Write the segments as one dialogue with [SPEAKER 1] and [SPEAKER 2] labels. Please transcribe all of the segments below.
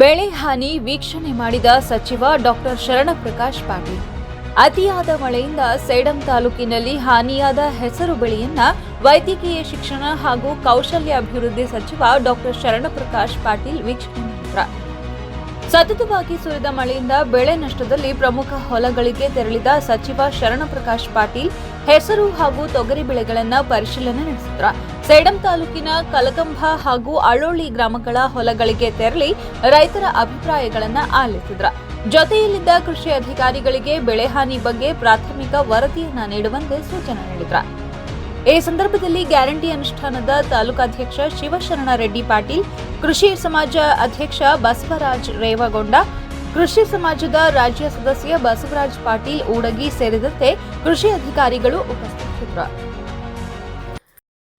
[SPEAKER 1] ಬೆಳೆ ಹಾನಿ ವೀಕ್ಷಣೆ ಮಾಡಿದ ಸಚಿವ ಡಾಕ್ಟರ್ ಶರಣಪ್ರಕಾಶ್ ಪಾಟೀಲ್. ಅತಿಯಾದ ಮಳೆಯಿಂದ ಸೇಡಂ ತಾಲೂಕಿನಲ್ಲಿ ಹಾನಿಯಾದ ಹೆಸರು ಬೆಳೆಯನ್ನ ವೈದ್ಯಕೀಯ ಶಿಕ್ಷಣ ಹಾಗೂ ಕೌಶಲ್ಯ ಅಭಿವೃದ್ಧಿ ಸಚಿವ ಡಾಕ್ಟರ್ ಶರಣಪ್ರಕಾಶ್ ಪಾಟೀಲ್ ವೀಕ್ಷಣೆ ಮಾಡಿದ್ರ. ಸತತವಾಗಿ ಸುರಿದ ಮಳೆಯಿಂದ ಬೆಳೆ ನಷ್ಟದಲ್ಲಿ ಪ್ರಮುಖ ಹೊಲಗಳಿಗೆ ತೆರಳಿದ ಸಚಿವ ಶರಣಪ್ರಕಾಶ್ ಪಾಟೀಲ್ ಹೆಸರು ಹಾಗೂ ತೊಗರಿ ಬೆಳೆಗಳನ್ನು ಪರಿಶೀಲನೆ ನಡೆಸಿದ್ರ. ಸೇಡಂ ತಾಲೂಕಿನ ಕಲಕಂಬ ಹಾಗೂ ಅಳೋಳಿ ಗ್ರಾಮಗಳ ಹೊಲಗಳಿಗೆ ತೆರಳಿ ರೈತರ ಅಭಿಪ್ರಾಯಗಳನ್ನು ಆಲಿಸಿದ್ರು. ಜೊತೆಯಲ್ಲಿದ್ದ ಕೃಷಿ ಅಧಿಕಾರಿಗಳಿಗೆ ಬೆಳೆ ಹಾನಿ ಬಗ್ಗೆ ಪ್ರಾಥಮಿಕ ವರದಿಯನ್ನ ನೀಡುವಂತೆ ಸೂಚನೆ ನೀಡಿದ್ರ. ಈ ಸಂದರ್ಭದಲ್ಲಿ ಗ್ಯಾರಂಟಿ ಅನುಷ್ಠಾನದ ತಾಲೂಕಾಧ್ಯಕ್ಷ ಶಿವಶರಣ ರೆಡ್ಡಿ ಪಾಟೀಲ್, ಕೃಷಿ ಸಮಾಜ ಅಧ್ಯಕ್ಷ ಬಸವರಾಜ್ ರೇವಗೊಂಡ, ಕೃಷಿ ಸಮಾಜದ ರಾಜ್ಯ ಸದಸ್ಯ ಬಸವರಾಜ್ ಪಾಟೀಲ್ ಉಡಗಿ ಸೇರಿದಂತೆ ಕೃಷಿ ಅಧಿಕಾರಿಗಳು ಉಪಸ್ಥಿತರಿದ್ದರು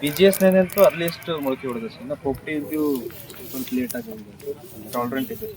[SPEAKER 2] ಬಿ ಜಿ ಎಸ್ ಅಂತೂ ಅಟ್ಲೀಸ್ಟ್ ಮೊಳಕೆ ಹೊಡೆದ ಸರ್ ಇನ್ನು ಪೊಪ್ಟಿ ಇದ್ದು ಸ್ವಲ್ಪ ಲೇಟ್ ಆಗಿ ಟಾಲರೆಂಟ್ ಇದೆ